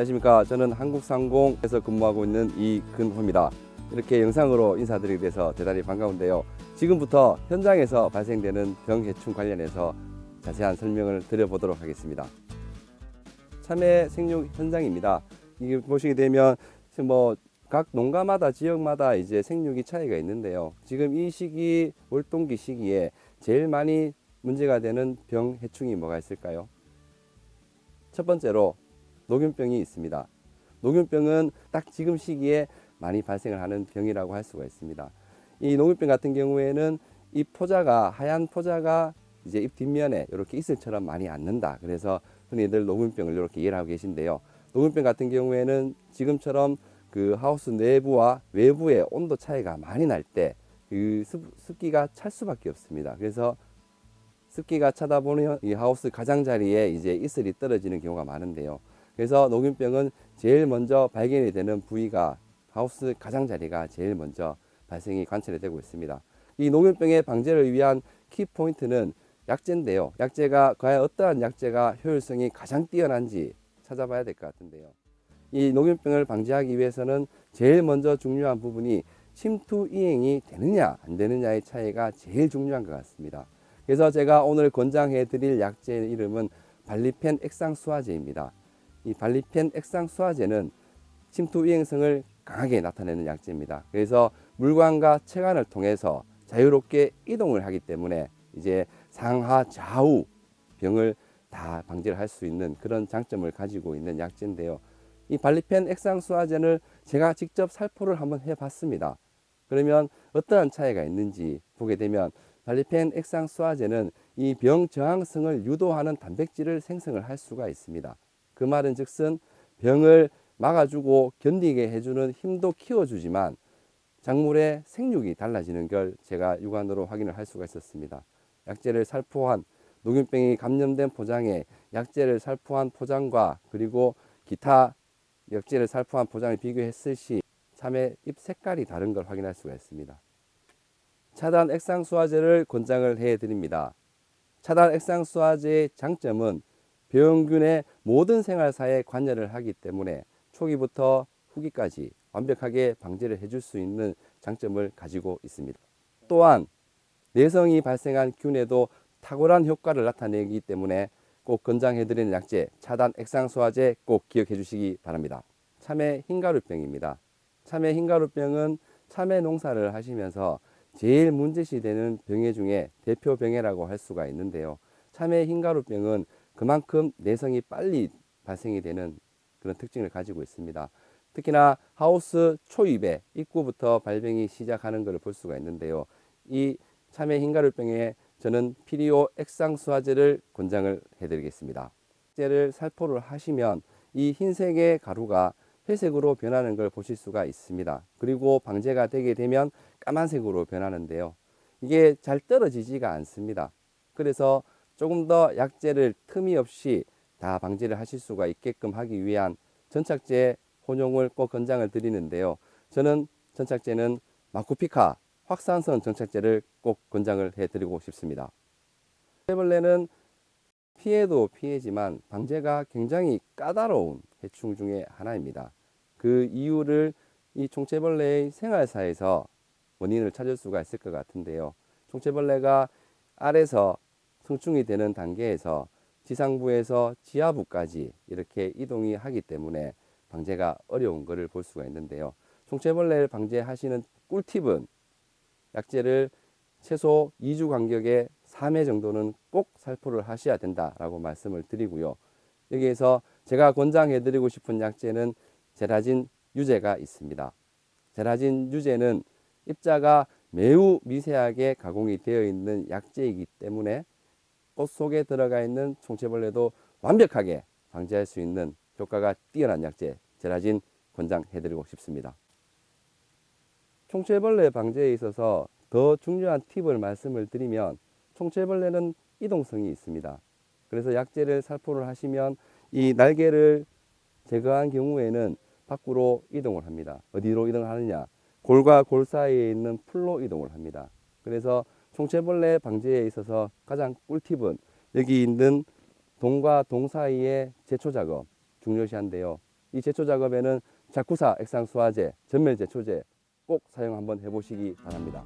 안녕하십니까. 저는 한국상공에서 근무하고 있는 이근호입니다. 이렇게 영상으로 인사드리게 돼서 대단히 반가운데요. 지금부터 현장에서 발생되는 병해충 관련해서 자세한 설명을 드려보도록 하겠습니다. 참외 생육 현장입니다. 이게 보시게 되면 뭐 각 농가마다 지역마다 이제 생육이 차이가 있는데요. 지금 이 시기 월동기 시기에 제일 많이 문제가 되는 병 해충이 뭐가 있을까요? 첫 번째로 녹균병이 있습니다. 녹균병은 딱 지금 시기에 많이 발생을 하는 병이라고 할 수가 있습니다. 이 녹균병 같은 경우에는 이 포자가 하얀 포자가 이제 잎 뒷면에 이렇게 이슬처럼 많이 앉는다. 그래서 흔히들 녹균병을 이렇게 이해하고 계신데요. 녹균병 같은 경우에는 지금처럼 그 하우스 내부와 외부의 온도 차이가 많이 날 때 그 습기가 찰 수밖에 없습니다. 그래서 습기가 차다 보면 이 하우스 가장자리에 이제 이슬이 떨어지는 경우가 많은데요. 그래서 녹균병은 제일 먼저 발견이 되는 부위가 하우스 가장자리가 제일 먼저 발생이 관찰이 되고 있습니다. 이 녹균병의 방제를 위한 키 포인트는 약제인데요. 약제가 과연 어떠한 약제가 효율성이 가장 뛰어난지 찾아봐야 될 것 같은데요. 이 녹균병을 방지하기 위해서는 제일 먼저 중요한 부분이 침투 이행이 되느냐 안 되느냐의 차이가 제일 중요한 것 같습니다. 그래서 제가 오늘 권장해 드릴 약제의 이름은 발리펜 액상수화제입니다. 이 발리펜 액상 수화제는 침투 이행성을 강하게 나타내는 약제입니다. 그래서 물관과 체관을 통해서 자유롭게 이동을 하기 때문에 이제 상하 좌우 병을 다 방지를 할 수 있는 그런 장점을 가지고 있는 약제인데요. 이 발리펜 액상 수화제를 제가 직접 살포를 한번 해봤습니다. 그러면 어떠한 차이가 있는지 보게 되면 발리펜 액상 수화제는 이 병 저항성을 유도하는 단백질을 생성을 할 수가 있습니다. 그 말은 즉슨 병을 막아주고 견디게 해주는 힘도 키워주지만 작물의 생육이 달라지는 걸 제가 육안으로 확인을 할 수가 있었습니다. 약제를 살포한 녹균병이 감염된 포장에 약제를 살포한 포장과 그리고 기타 약제를 살포한 포장을 비교했을 시 참외 잎 색깔이 다른 걸 확인할 수가 있습니다. 차단 액상수화제를 권장을 해 드립니다. 차단 액상수화제의 장점은 병균의 모든 생활사에 관여를 하기 때문에 초기부터 후기까지 완벽하게 방제를 해줄 수 있는 장점을 가지고 있습니다. 또한 내성이 발생한 균에도 탁월한 효과를 나타내기 때문에 꼭 권장해드리는 약제 차단 액상수화제 꼭 기억해 주시기 바랍니다. 참외 흰가루병입니다. 참외 흰가루병은 참외 농사를 하시면서 제일 문제시 되는 병해 중에 대표 병해라고 할 수가 있는데요. 참외 흰가루병은 그만큼 내성이 빨리 발생이 되는 그런 특징을 가지고 있습니다. 특히나 하우스 초입에 입구부터 발병이 시작하는 것을 볼 수가 있는데요. 이 참외 흰가루병에 저는 피리오 액상수화제를 권장을 해드리겠습니다. 제를 살포를 하시면 이 흰색의 가루가 회색으로 변하는 걸 보실 수가 있습니다. 그리고 방제가 되게 되면 까만색으로 변하는데요. 이게 잘 떨어지지가 않습니다. 그래서 조금 더 약제를 틈이 없이 다 방제를 하실 수가 있게끔 하기 위한 전착제 혼용을 꼭 권장을 드리는데요. 저는 전착제는 마쿠피카 확산성 정착제를 꼭 권장을 해드리고 싶습니다. 해벌레는 피해도 피해지만 방제가 굉장히 까다로운 해충 중에 하나입니다. 그 이유를 이 총체벌레의 생활사에서 원인을 찾을 수가 있을 것 같은데요. 총체벌레가 알에서 성충이 되는 단계에서 지상부에서 지하부까지 이렇게 이동이 하기 때문에 방제가 어려운 것을 볼 수가 있는데요. 총체벌레를 방제하시는 꿀팁은 약제를 최소 2주 간격에 3회 정도는 꼭 살포를 하셔야 된다라고 말씀을 드리고요. 여기에서 제가 권장해 드리고 싶은 약제는 제라진 유제가 있습니다. 제라진 유제는 입자가 매우 미세하게 가공이 되어 있는 약제이기 때문에 꽃 속에 들어가 있는 총체벌레도 완벽하게 방지할 수 있는 효과가 뛰어난 약제 제라진 권장해 드리고 싶습니다. 총체벌레 방제에 있어서 더 중요한 팁을 말씀을 드리면 총체벌레는 이동성이 있습니다. 그래서 약제를 살포를 하시면 이 날개를 제거한 경우에는 밖으로 이동을 합니다. 어디로 이동하느냐? 골과 골 사이에 있는 풀로 이동을 합니다. 그래서 총체벌레 방제에 있어서 가장 꿀팁은 여기 있는 동과 동 사이의 제초 작업 중요시한데요. 이 제초 작업에는 자쿠사 액상수화제, 전멸 제초제 꼭 사용 한번 해보시기 바랍니다.